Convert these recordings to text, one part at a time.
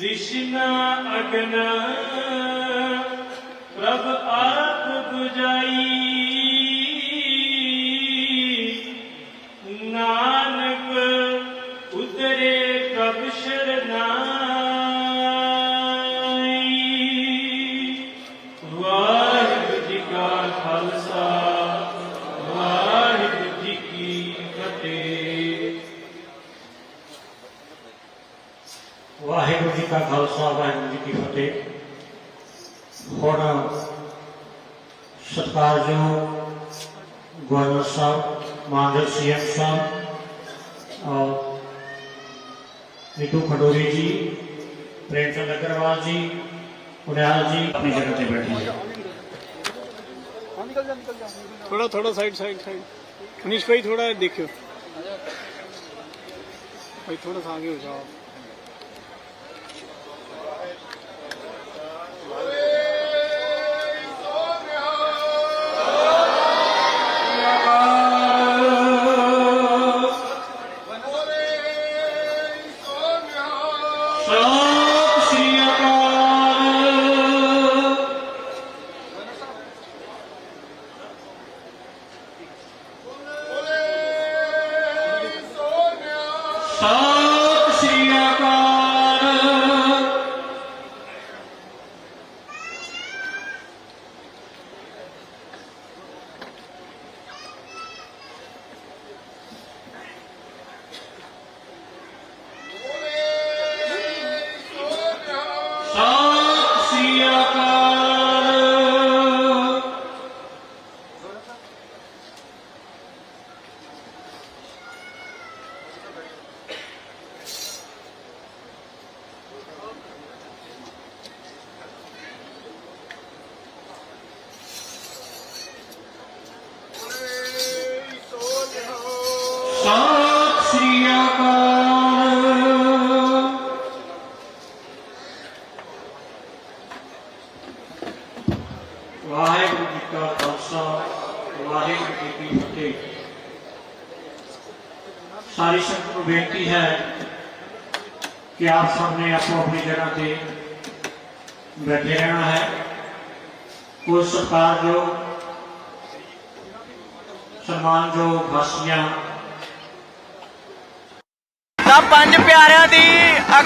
ਤ੍ਰਿਸ਼ਨਾ ਅਗਨ ਪ੍ਰਭ ਆਪ 부ਜਾਈ ਖਾਲਸਾ ਵਾਹਿਗੁਰੂ ਜੀ ਕੀ ਫਤਿਹ। ਹੁਣ ਸਤਿਕਾਰਯੋਗ ਗਵਰਨਰ ਸਾਹਿਬ ਮਾਨਯੋਗ ਸੀਐਮ ਸਾਹਿਬ ਔਰ ਨਿੱਕੂ ਖਡੋਰੀ ਜੀ ਪ੍ਰੇਮ ਚੰਦ ਅਗਰਵਾਲ ਜੀ ਉਡਿਆਲ ਜੀ। ਆਪਣੀ ਜਗ੍ਹਾ ਤੇ ਬੈਠੇ ਹੋਈ ਥੋੜਾ ਥੋੜਾ ਸਾਈਡ ਸਾਈਡ ਸਾਈਡ ਮਨੀਸ਼ ਥੋੜਾ ਦੇਖਿਓ। ਭਾਈ ਥੋੜਾ ਸਾਂਗੇ ਹੋ ਜਾਓ।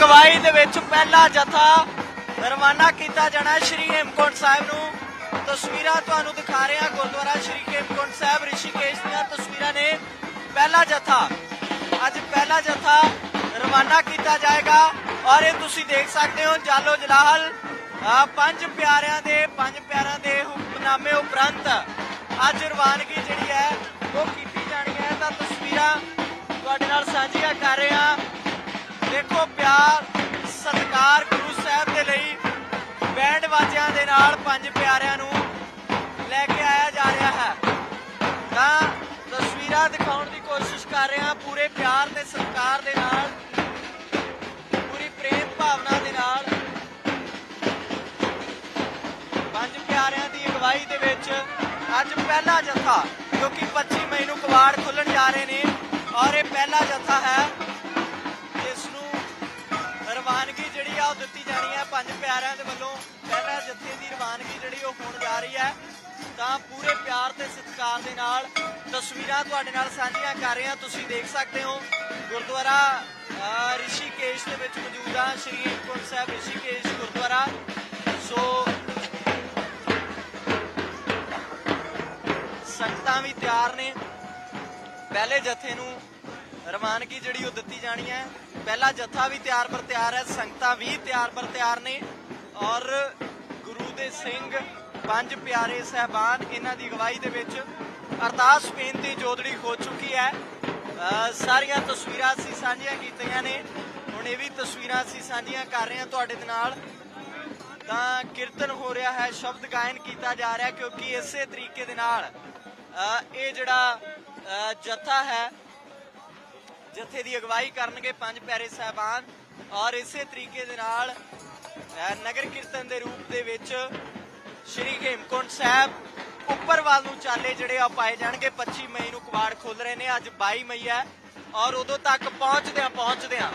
ਅਗਵਾਈ ਦੇ ਵਿੱਚ ਪਹਿਲਾ ਜਥਾ ਰਵਾਨਾ ਕੀਤਾ ਜਾਣਾ ਸ਼੍ਰੀ ਹੇਮਕੁੰਟ ਸਾਹਿਬ ਨੂੰ। ਤਸਵੀਰਾਂ ਤੁਹਾਨੂੰ ਦਿਖਾ ਰਹੇ ਹਾਂ। ਗੁਰਦੁਆਰਾ ਸ਼੍ਰੀ ਹੇਮਕੁੰਟ ਸਾਹਿਬ, ਰਿਸ਼ੀਕੇਸ਼ ਦੀਆਂ ਤਸਵੀਰਾਂ ਨੇ ਪਹਿਲਾ ਜਥਾ। ਅੱਜ ਪਹਿਲਾ ਜਥਾ ਰਵਾਨਾ ਕੀਤਾ ਜਾਏਗਾ ਔਰ ਇਹ ਤੁਸੀਂ ਦੇਖ ਸਕਦੇ ਹੋ ਜਾਲੋ ਜਲਾਹਲ ਪੰਜ ਪਿਆਰਿਆਂ ਦੇ, ਪੰਜ ਪਿਆਰਿਆਂ ਦੇ ਹੁਕਮਨਾਮੇ ਉਪਰੰਤ ਅੱਜ ਰਵਾਨਗੀ ਜਿਹੜੀ ਹੈ ਉਹ ਕੀਤੀ ਜਾਣੀ ਹੈ। ਤਾਂ ਤਸਵੀਰਾਂ ਤੁਹਾਡੇ ਨਾਲ ਸਾਂਝੀਆਂ ਕਰ ਰਹੇ ਹਾਂ। ਦੇਖੋ ਪਿਆਰ ਸਤਿਕਾਰ ਗੁਰੂ ਸਾਹਿਬ ਦੇ ਲਈ ਬੈਂਡ ਬਾਜਿਆਂ ਦੇ ਨਾਲ ਪੰਜ ਪਿਆਰਿਆਂ ਨੂੰ ਲੈ ਕੇ ਆਇਆ ਜਾ ਰਿਹਾ ਹੈ। ਤਾਂ ਤਸਵੀਰਾਂ ਦਿਖਾਉਣ ਦੀ ਕੋਸ਼ਿਸ਼ ਕਰ ਰਹੇ ਹਾਂ ਪੂਰੇ ਪਿਆਰ ਤੇ ਸਤਿਕਾਰ ਦੇ ਨਾਲ, ਪੂਰੀ ਪ੍ਰੇਮ ਭਾਵਨਾ ਦੇ ਨਾਲ। ਪੰਜ ਪਿਆਰਿਆਂ ਦੀ ਅਗਵਾਈ ਦੇ ਵਿੱਚ ਅੱਜ ਪਹਿਲਾ ਜਥਾ ਕਿਉਂਕਿ ਕਿ 25 ਮਈ ਨੂੰ ਕਵਾੜ ਖੁੱਲਣ ਜਾ ਰਹੇ ਨੇ ਔਰ ਇਹ ਪਹਿਲਾ ਜਥਾ ਹੈ ਪੰਜ ਪਿਆਰਿਆਂ ਦੇ ਵੱਲੋਂ ਪਹਿਲਾ ਜਥੇ ਦੀ ਰਵਾਨਗੀ ਜਿਹੜੀ ਉਹ ਹੋਣ ਜਾ ਰਹੀ ਹੈ। ਤਾਂ ਪੂਰੇ ਪਿਆਰ ਤੇ ਸਤਿਕਾਰ ਦੇ ਨਾਲ ਤਸਵੀਰਾਂ ਤੁਹਾਡੇ ਨਾਲ ਸਾਂਝੀਆਂ ਕਰ ਰਹੇ ਹਾਂ। ਤੁਸੀਂ ਦੇਖ ਸਕਦੇ ਹੋ ਗੁਰਦੁਆਰਾ ਅਹ, ਰਿਸ਼ੀਕੇਸ਼ ਦੇ ਵਿੱਚ ਮੌਜੂਦ ਆ ਸ਼੍ਰੀ ਹੇਮਕੁੰਟ ਸਾਹਿਬ ਰਿਸ਼ੀਕੇਸ਼ ਗੁਰਦੁਆਰਾ। ਸੋ ਸੰਗਤਾਂ ਵੀ ਤਿਆਰ ਨੇ। ਪਹਿਲੇ ਜਥੇ ਨੂੰ ਰਵਾਨਗੀ ਜਿਹੜੀ ਉਹ ਦਿੱਤੀ ਜਾਣੀ ਹੈ। ਪਹਿਲਾ ਜਥਾ ਵੀ ਤਿਆਰ ਪਰ ਤਿਆਰ ਹੈ, ਸੰਗਤਾਂ ਵੀ ਤਿਆਰ ਪਰ ਤਿਆਰ ਨੇ ਔਰ ਗੁਰੂ ਦੇ ਸਿੰਘ ਪੰਜ ਪਿਆਰੇ ਸਹਿਬਾਨ ਇਹਨਾਂ ਦੀ ਅਗਵਾਈ ਦੇ ਵਿੱਚ ਅਰਦਾਸ ਬੇਨਤੀ ਜੋਦੜੀ ਹੋ ਚੁੱਕੀ ਹੈ। ਸਾਰੀਆਂ ਤਸਵੀਰਾਂ ਅਸੀਂ ਸਾਂਝੀਆਂ ਕੀਤੀਆਂ ਨੇ। ਹੁਣ ਇਹ ਵੀ ਤਸਵੀਰਾਂ ਅਸੀਂ ਸਾਂਝੀਆਂ ਕਰ ਰਹੇ ਹਾਂ ਤੁਹਾਡੇ ਨਾਲ। ਤਾਂ ਕੀਰਤਨ ਹੋ ਰਿਹਾ ਹੈ, ਸ਼ਬਦ ਗਾਇਨ ਕੀਤਾ ਜਾ ਰਿਹਾ ਕਿਉਂਕਿ ਇਸੇ ਤਰੀਕੇ ਦੇ ਨਾਲ ਇਹ ਜਿਹੜਾ ਜਥਾ ਹੈ ਜਥੇ ਦੀ ਅਗਵਾਈ ਕਰਨਗੇ ਪੰਜ ਪਿਆਰੇ ਸਾਹਿਬਾਨ ਔਰ ਇਸੇ ਤਰੀਕੇ ਦੇ ਨਾਲ ਨਗਰ ਕੀਰਤਨ ਦੇ ਰੂਪ ਦੇ ਵਿੱਚ ਸ਼੍ਰੀ ਹੇਮਕੁੰਟ ਸਾਹਿਬ ਉੱਪਰ ਵੱਲ ਨੂੰ ਚਾਲੇ ਜਿਹੜੇ ਆ ਪਾਏ ਜਾਣਗੇ। 25 ਮਈ ਨੂੰ ਕਵਾੜ ਖੁੱਲ ਰਹੇ ਨੇ, ਅੱਜ 22 ਮਈ ਹੈ ਔਰ ਉਦੋਂ ਤੱਕ ਪਹੁੰਚਦਿਆਂ ਪਹੁੰਚਦਿਆਂ,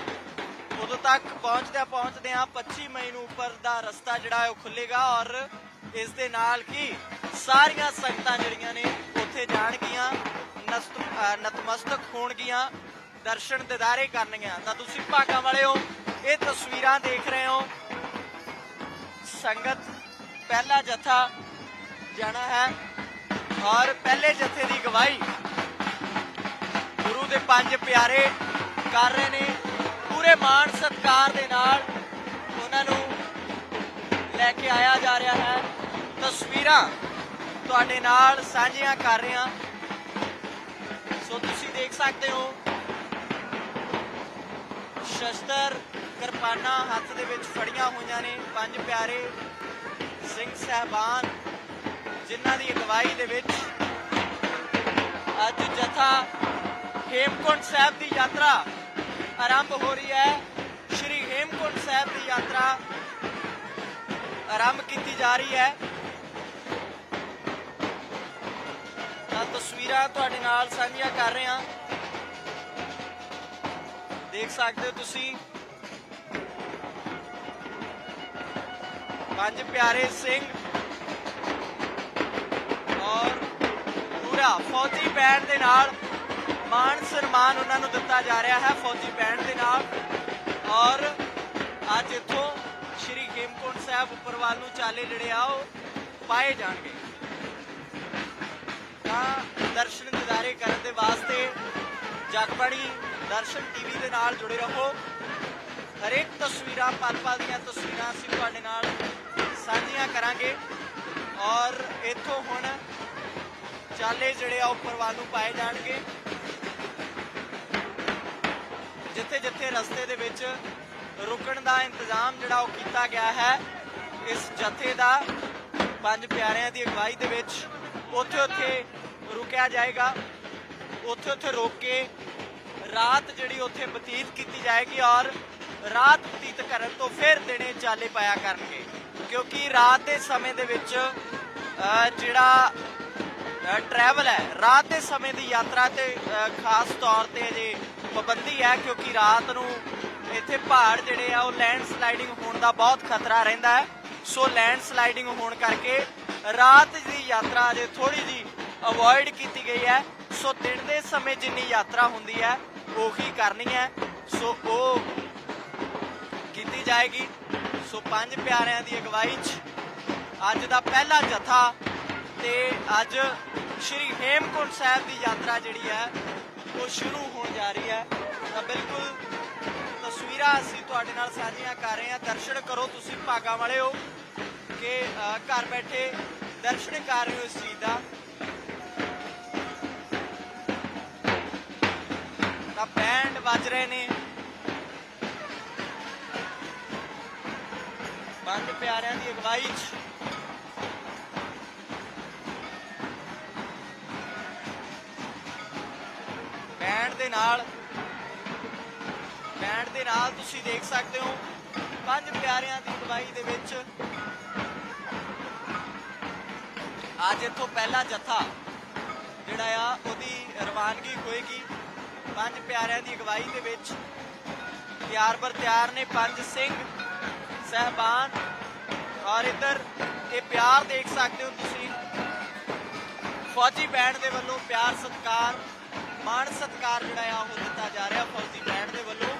ਉਦੋਂ ਤੱਕ ਪਹੁੰਚਦਿਆਂ ਪਹੁੰਚਦਿਆਂ 25 ਮਈ ਨੂੰ ਉੱਪਰ ਦਾ ਰਸਤਾ ਜਿਹੜਾ ਹੈ ਉਹ ਖੁੱਲੇਗਾ ਔਰ ਇਸ ਦੇ ਨਾਲ ਕੀ ਸਾਰੀਆਂ ਸੰਗਤਾਂ ਜਿਹੜੀਆਂ ਨੇ ਉੱਥੇ ਜਾਣਗੀਆਂ, ਨਸਤ- ਨਤਮਸਤਕ ਹੋਣਗੀਆਂ। ਦਰਸ਼ਨ ਦਿਦਾਰੇ ਕਰਨਗੀਆਂ, ਤਾਂ ਤੁਸੀਂ ਭਾਗਾਂ ਹੋ, ਇਹ ਤਸਵੀਰਾਂ ਦੇਖ ਰਹੇ ਹੋ। ਸੰਗਤ ਪਹਿਲਾ ਜਥਾ ਜਾਣਾ ਹੈ, ਔਰ ਪਹਿਲੇ ਜਥੇ ਦੀ ਗਵਾਹੀ ਗੁਰੂ ਦੇ ਪੰਜ ਪਿਆਰੇ ਕਰ ਰਹੇ ਨੇ। ਪੂਰੇ ਮਾਣ ਸਤਿਕਾਰ ਦੇ ਨਾਲ ਉਹਨਾਂ ਨੂੰ ਲੈ ਕੇ ਆਇਆ ਜਾ ਰਿਹਾ ਹੈ। ਤਸਵੀਰਾਂ ਤੁਹਾਡੇ ਨਾਲ ਸਾਂਝੀਆਂ ਕਰ ਰਹੇ। ਹਾਂ ਸੋ ਤੁਸੀਂ ਦੇਖ ਸਕਦੇ ਹੋ ਸ਼ਸਤਰ ਕਿਰਪਾਨਾਂ ਹੱਥ ਦੇ ਵਿੱਚ ਫੜੀਆਂ ਹੋਈਆਂ ਨੇ। ਪੰਜ ਪਿਆਰੇ ਸਿੰਘ ਸਹਿਬਾਨ, ਜਿਨ੍ਹਾਂ ਦੀ ਅਗਵਾਈ ਦੇ ਵਿੱਚ ਅੱਜ ਜਥਾ ਹੇਮਕੁੰਟ ਸਾਹਿਬ ਦੀ ਯਾਤਰਾ ਆਰੰਭ ਹੋ ਰਹੀ ਹੈ। ਸ਼੍ਰੀ ਹੇਮਕੁੰਟ ਸਾਹਿਬ ਦੀ ਯਾਤਰਾ ਆਰੰਭ ਕੀਤੀ ਜਾ ਰਹੀ ਹੈ। ਤਾਂ ਤਸਵੀਰਾਂ ਤੁਹਾਡੇ ਨਾਲ ਸਾਂਝੀਆਂ ਕਰ ਰਹੇ ਹਾਂ। ਦੇਖ ਸਕਦੇ ਹੋ ਤੁਸੀਂ। ਪੰਜ ਪਿਆਰੇ ਸਿੰਘ ਔਰ ਪੂਰਾ ਫੌਜੀ ਬੈਂਡ ਦੇ ਨਾਲ ਮਾਣ ਸਨਮਾਨ ਉਹਨਾਂ ਨੂੰ ਦਿੱਤਾ ਜਾ ਰਿਹਾ ਹੈ, ਫੌਜੀ ਬੈਂਡ ਦੇ ਨਾਲ। ਔਰ ਅੱਜ ਇੱਥੋਂ ਸ਼੍ਰੀ ਹੇਮਕੁੰਟ ਸਾਹਿਬ ਉੱਪਰਵਾਲ ਨੂੰ ਚਾਲੇ ਜਿਹੜੇ ਆ ਉਹ ਪਾਏ ਜਾਣਗੇ। ਤਾਂ ਦਰਸ਼ਨ ਦਿਦਾਰੇ ਕਰਨ ਦੇ ਵਾਸਤੇ ਜਗਬਾਣੀ ਦਰਸ਼ਨ ਟੀਵੀ ਦੇ ਨਾਲ ਜੁੜੇ ਰਹੋ। ਹਰੇਕ ਤਸਵੀਰਾਂ ਪਲ ਪਲ ਦੀਆਂ ਤਸਵੀਰਾਂ ਅਸੀਂ ਤੁਹਾਡੇ ਨਾਲ ਸਾਂਝੀਆਂ ਕਰਾਂਗੇ। ਔਰ ਇੱਥੋਂ ਹੁਣ ਚਾਲੇ ਜਿਹੜੇ ਆ ਉੱਪਰ ਵੱਲ ਨੂੰ ਪਾਏ ਜਾਣਗੇ। ਜਿੱਥੇ ਜਿੱਥੇ ਰਸਤੇ ਦੇ ਵਿੱਚ ਰੁਕਣ ਦਾ ਇੰਤਜ਼ਾਮ ਜਿਹੜਾ ਉਹ ਕੀਤਾ ਗਿਆ ਹੈ, ਇਸ ਜਥੇ ਦਾ, ਪੰਜ ਪਿਆਰਿਆਂ ਦੀ ਅਗਵਾਈ ਦੇ ਵਿੱਚ ਉੱਥੇ ਉੱਥੇ ਰੁਕਿਆ ਜਾਏਗਾ। ਉੱਥੇ ਉੱਥੇ ਰੋਕ ਕੇ ਰਾਤ ਜਿਹੜੀ ਉੱਥੇ ਬਤੀਤ ਕੀਤੀ ਜਾਏਗੀ ਔਰ ਰਾਤ ਬਤੀਤ ਕਰਨ ਤੋਂ ਫਿਰ ਦਿਨੇ ਚਾਲੇ ਪਾਇਆ ਕਰਨਗੇ। ਕਿਉਂਕਿ ਰਾਤ ਦੇ ਸਮੇਂ ਦੇ ਵਿੱਚ ਜਿਹੜਾ ਟਰੈਵਲ ਹੈ, ਰਾਤ ਦੇ ਸਮੇਂ ਦੀ ਯਾਤਰਾ ਤੇ ਖਾਸ ਤੌਰ ਤੇ ਜੇ ਪਾਬੰਦੀ ਹੈ ਕਿਉਂਕਿ ਰਾਤ ਨੂੰ ਇੱਥੇ ਪਹਾੜ ਜਿਹੜੇ ਆ ਉਹ ਲੈਂਡ ਸਲਾਈਡਿੰਗ ਹੋਣ ਦਾ ਬਹੁਤ ਖਤਰਾ ਰਹਿੰਦਾ ਹੈ। ਸੋ ਲੈਂਡ ਸਲਾਈਡਿੰਗ ਹੋਣ ਕਰਕੇ ਰਾਤ ਦੀ ਯਾਤਰਾ ਅਜੇ ਥੋੜੀ ਜੀ ਅਵੋਇਡ ਕੀਤੀ ਗਈ ਹੈ। ਸੋ ਦਿਨ ਦੇ ਸਮੇਂ ਜਿੰਨੀ ਯਾਤਰਾ ਹੁੰਦੀ ਹੈ ਉਹੀ ਕਰਨੀ ਹੈ। ਸੋ ਉਹ ਕੀਤੀ ਜਾਏਗੀ। ਸੋ ਪੰਜ ਪਿਆਰਿਆਂ ਦੀ ਅਗਵਾਈ 'ਚ ਅੱਜ ਦਾ ਪਹਿਲਾ ਜਥਾ ਤੇ ਅੱਜ ਸ਼੍ਰੀ ਹੇਮਕੁੰਟ ਸਾਹਿਬ ਦੀ ਯਾਤਰਾ ਜਿਹੜੀ ਹੈ, ਉਹ ਸ਼ੁਰੂ ਹੋਣ ਜਾ ਰਹੀ ਹੈ। ਤਾਂ ਬਿਲਕੁਲ ਤਸਵੀਰਾਂ ਅਸੀਂ ਤੁਹਾਡੇ ਨਾਲ ਸਾਂਝੀਆਂ ਕਰ ਰਹੇ ਹਾਂ। ਦਰਸ਼ਨ ਕਰੋ ਤੁਸੀਂ ਭਾਗਾਂ ਵਾਲੇ ਹੋ ਕਿ ਘਰ ਬੈਠੇ ਦਰਸ਼ਨ ਕਰ ਰਹੇ ਹੋ ਇਸ ਚੀਜ਼ ਦਾ। ਤਾਂ ਬੈਂਡ ਵੱਜ ਰਹੇ ਨੇ। ਪੰਜ ਪਿਆਰਿਆਂ ਦੀ ਅਗਵਾਈ 'ਚ। ਬੈਂਡ ਦੇ ਨਾਲ ਬੈਂਡ ਦੇ ਨਾਲ ਤੁਸੀਂ ਦੇਖ ਸਕਦੇ ਹੋ, ਪੰਜ ਪਿਆਰਿਆਂ ਦੀ ਅਗਵਾਈ ਦੇ ਵਿੱਚ। ਅੱਜ ਇੱਥੋਂ ਪਹਿਲਾ ਜਥਾ ਜਿਹੜਾ ਆ, ਉਹਦੀ ਰਵਾਨਗੀ ਹੋਏਗੀ। ਪੰਜ ਪਿਆਰਿਆਂ ਦੀ ਅਗਵਾਈ ਦੇ ਵਿੱਚ ਤਿਆਰ ਬਰ ਤਿਆਰ ਨੇ ਪੰਜ ਸਿੰਘ, ਸਹਿਬਾਨ ਔਰ ਇੱਧਰ ਇਹ ਪਿਆਰ ਦੇਖ ਸਕਦੇ ਹੋ ਤੁਸੀਂ। ਫੌਜੀ ਬੈਂਡ ਦੇ ਵੱਲੋਂ ਪਿਆਰ ਸਤਿਕਾਰ, ਮਾਣ ਸਤਿਕਾਰ ਜਿਹੜਾ ਆ ਉਹ ਦਿੱਤਾ ਜਾ ਰਿਹਾ ਫੌਜੀ ਬੈਂਡ ਦੇ ਵੱਲੋਂ।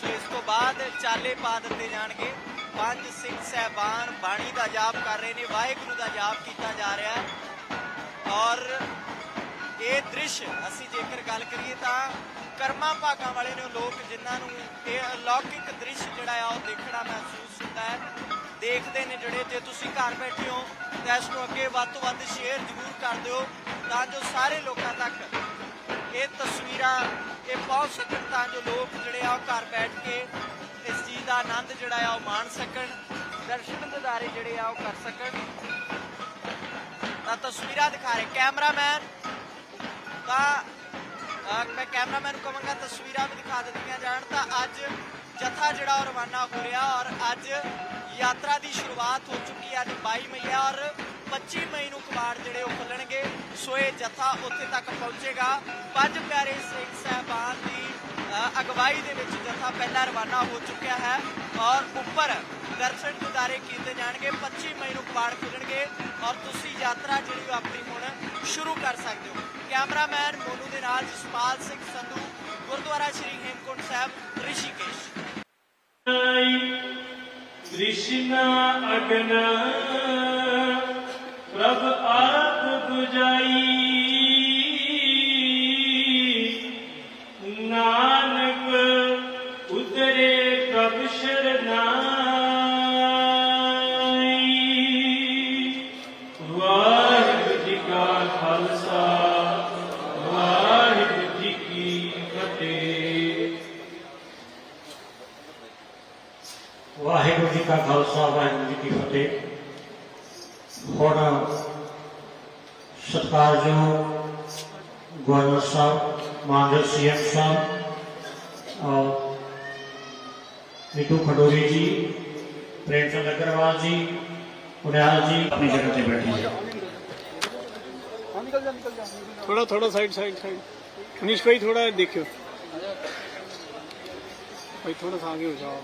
ਸੋ ਇਸ ਤੋਂ ਬਾਅਦ ਚਾਲੇ ਪਾ ਦਿੱਤੇ ਜਾਣਗੇ। ਪੰਜ ਸਿੰਘ ਸਹਿਬਾਨ ਬਾਣੀ ਦਾ ਜਾਪ ਕਰ ਰਹੇ ਨੇ, ਵਾਹਿਗੁਰੂ ਦਾ ਜਾਪ ਕੀਤਾ ਜਾ ਰਿਹਾ। ਔਰ ਇਹ ਦ੍ਰਿਸ਼ ਅਸੀਂ ਜੇਕਰ ਗੱਲ ਕਰੀਏ ਤਾਂ ਕਰਮਾਂ ਭਾਗਾਂ ਵਾਲੇ ਨੇ ਲੋਕ ਜਿਨ੍ਹਾਂ ਨੂੰ ਇਹ ਅਲੌਕਿਕ ਦ੍ਰਿਸ਼ ਜਿਹੜਾ ਆ ਉਹ ਦੇਖਣਾ ਮਹਿਸੂਸ ਹੁੰਦਾ ਹੈ। ਦੇਖਦੇ ਨੇ ਜਿਹੜੇ ਜੇ ਤੁਸੀਂ ਘਰ ਬੈਠੇ ਹੋ ਤਾਂ ਇਸ ਨੂੰ ਅੱਗੇ ਵੱਧ ਤੋਂ ਵੱਧ ਸ਼ੇਅਰ ਜ਼ਰੂਰ ਕਰ ਦਿਓ ਤਾਂ ਜੋ ਸਾਰੇ ਲੋਕਾਂ ਤੱਕ ਇਹ ਤਸਵੀਰਾਂ, ਇਹ ਪਹੁੰਚ ਸਕਣ ਤਾਂ ਜੋ ਲੋਕ ਜਿਹੜੇ ਆ ਉਹ ਘਰ ਬੈਠ ਕੇ ਇਸ ਚੀਜ਼ ਦਾ ਆਨੰਦ ਜਿਹੜਾ ਆ ਉਹ ਮਾਣ ਸਕਣ, ਦਰਸ਼ਨ ਦਿਦਾਰੇ ਜਿਹੜੇ ਆ ਉਹ ਕਰ ਸਕਣ। ਤਾਂ ਤਸਵੀਰਾਂ ਦਿਖਾ ਰਹੇ ਕੈਮਰਾਮੈਨ ਤਾਂ ਮੈਂ ਕੈਮਰਾਮੈਨ ਨੂੰ ਕਹਾਂਗਾ, ਤਸਵੀਰਾਂ ਵੀ ਦਿਖਾ ਦਿੱਤੀਆਂ ਜਾਣ ਤਾਂ ਅੱਜ ਜਥਾ ਜਿਹੜਾ ਉਹ ਰਵਾਨਾ ਹੋ ਰਿਹਾ ਔਰ ਅੱਜ ਯਾਤਰਾ ਦੀ ਸ਼ੁਰੂਆਤ ਹੋ ਚੁੱਕੀ ਹੈ, ਅੱਜ 22 ਮਈ ਹੈ ਔਰ 25 ਮਈ ਨੂੰ ਕਬਾੜ ਜਿਹੜੇ ਉਹ ਖੁੱਲਣਗੇ। ਸੋ ਇਹ ਜਥਾ ਉੱਥੇ ਤੱਕ ਪਹੁੰਚੇਗਾ। ਪੰਜ ਪਿਆਰੇ ਸਿੰਘ ਸਹਿਬਾਨ ਦੀ ਅਗਵਾਈ ਦੇ ਵਿੱਚ ਜਥਾ ਪਹਿਲਾਂ ਰਵਾਨਾ ਹੋ ਚੁੱਕਿਆ ਹੈ ਔਰ ਉੱਪਰ ਦਰਸ਼ਨ ਗੁਜ਼ਾਰੇ ਕੀਤੇ ਜਾਣਗੇ। 25 ਮਈ ਨੂੰ ਕਵਾੜ ਖੁੱਲਣਗੇ ਔਰ ਤੁਸੀਂ ਯਾਤਰਾ ਜਿਹੜੀ ਉਹ ਆਪਣੀ ਹੁਣ ਸ਼ੁਰੂ ਕਰ ਸਕਦੇ ਹੋ ਕੈਮਰਾਮੈਨ ਮੋਨੂ ਦੇ ਨਾਲ ਜਸਪਾਲ ਸਿੰਘ ਸੰਧੂ ਗੁਰਦੁਆਰਾ ਸ਼੍ਰੀ ਹੇਮਕੁੰਟ ਸਾਹਿਬ ਰਿਸ਼ੀਕੇਸ਼ कृष्ण अगन प्रभ आप बुझाई ਖਾਲਸਾ ਵਾਹਿਗੁਰੂ ਕੀ ਫਤਿਹ। ਹੁਣ ਸਤਿਕਾਰਯੋਗ ਗਵਰਨਰ ਸਾਹਿਬ ਮਾਨਯੋਗ ਸੀਐਮ ਸਾਹਿਬ ਔਰ ਨੀਤੂ ਖਡੋਰੀ ਜੀ ਪ੍ਰੇਮ ਸਿੰਘ ਅਗਰਵਾਲ ਜੀ ਉਨਿਆਲ ਜੀ। ਆਪਣੀ ਜਗ੍ਹਾ ਤੇ ਬੈਠੇ ਹੈ ਥੋੜਾ ਥੋੜਾ ਸਾਈਡ ਸਾਈਡ ਸਾਈਡ ਮਨੀਸ਼ ਭਾਈ ਥੋੜਾ ਦੇਖਿਓ। ਭਾਈ ਥੋੜਾ ਆਗੇ ਹੋ ਜਾਓ।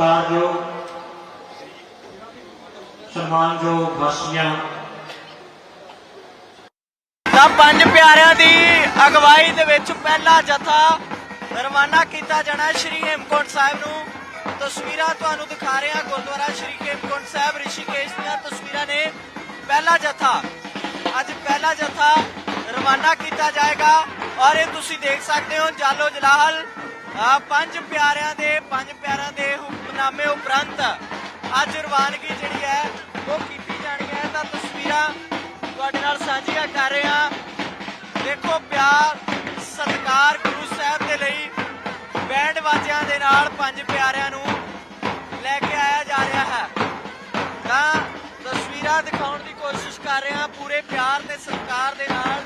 ਸਤਿਕਾਰਯੋਗ ਸਨਮਾਨਯੋਗ ਵਾਸੀਆਂ। ਤਾਂ ਪੰਜ ਪਿਆਰਿਆਂ ਦੀ ਅਗਵਾਈ ਦੇ ਵਿੱਚ ਪਹਿਲਾ ਜਥਾ ਰਵਾਨਾ ਕੀਤਾ ਜਾਣਾ ਸ਼੍ਰੀ ਹੇਮਕੁੰਟ ਸਾਹਿਬ ਨੂੰ। ਤਸਵੀਰਾਂ ਤੁਹਾਨੂੰ ਦਿਖਾ ਰਹੇ ਹਾਂ। ਗੁਰਦੁਆਰਾ ਸ਼੍ਰੀ ਹੇਮਕੁੰਟ ਸਾਹਿਬ, ਰਿਸ਼ੀਕੇਸ਼ ਦੀਆਂ ਤਸਵੀਰਾਂ ਨੇ ਪਹਿਲਾ ਜਥਾ। ਅੱਜ ਪਹਿਲਾ ਜਥਾ ਰਵਾਨਾ ਕੀਤਾ ਜਾਏਗਾ ਔਰ ਇਹ ਤੁਸੀਂ ਦੇਖ ਸਕਦੇ ਹੋ। ਜਾਲੋ ਜਲਾਲ ਪੰਜ ਪਿਆਰਿਆਂ ਦੇ, ਪੰਜ ਪਿਆਰਿਆਂ ਦੇ ਹੁਕਮਨਾਮੇ ਉਪਰੰਤ ਅੱਜ ਰਵਾਨਗੀ ਜਿਹੜੀ ਹੈ, ਉਹ ਕੀਤੀ ਜਾਣੀ ਹੈ। ਤਾਂ ਤਸਵੀਰਾਂ ਤੁਹਾਡੇ ਨਾਲ ਸਾਂਝੀਆਂ ਕਰ ਰਹੇ। ਹਾਂ ਦੇਖੋ, ਪਿਆਰ, ਸਤਿਕਾਰ ਗੁਰੂ ਸਾਹਿਬ ਦੇ ਲਈ ਬੈਂਡ ਵਾਜਿਆਂ ਦੇ ਨਾਲ ਪੰਜ ਪਿਆਰਿਆਂ ਨੂੰ ਲੈ ਕੇ ਆਇਆ ਜਾ ਰਿਹਾ ਹੈ। ਤਾਂ ਤਸਵੀਰਾਂ ਦਿਖਾਉਣ ਦੀ ਕੋਸ਼ਿਸ਼ ਕਰ ਰਹੇ ਹਾਂ ਪੂਰੇ ਪਿਆਰ ਤੇ ਸਤਿਕਾਰ ਦੇ ਨਾਲ,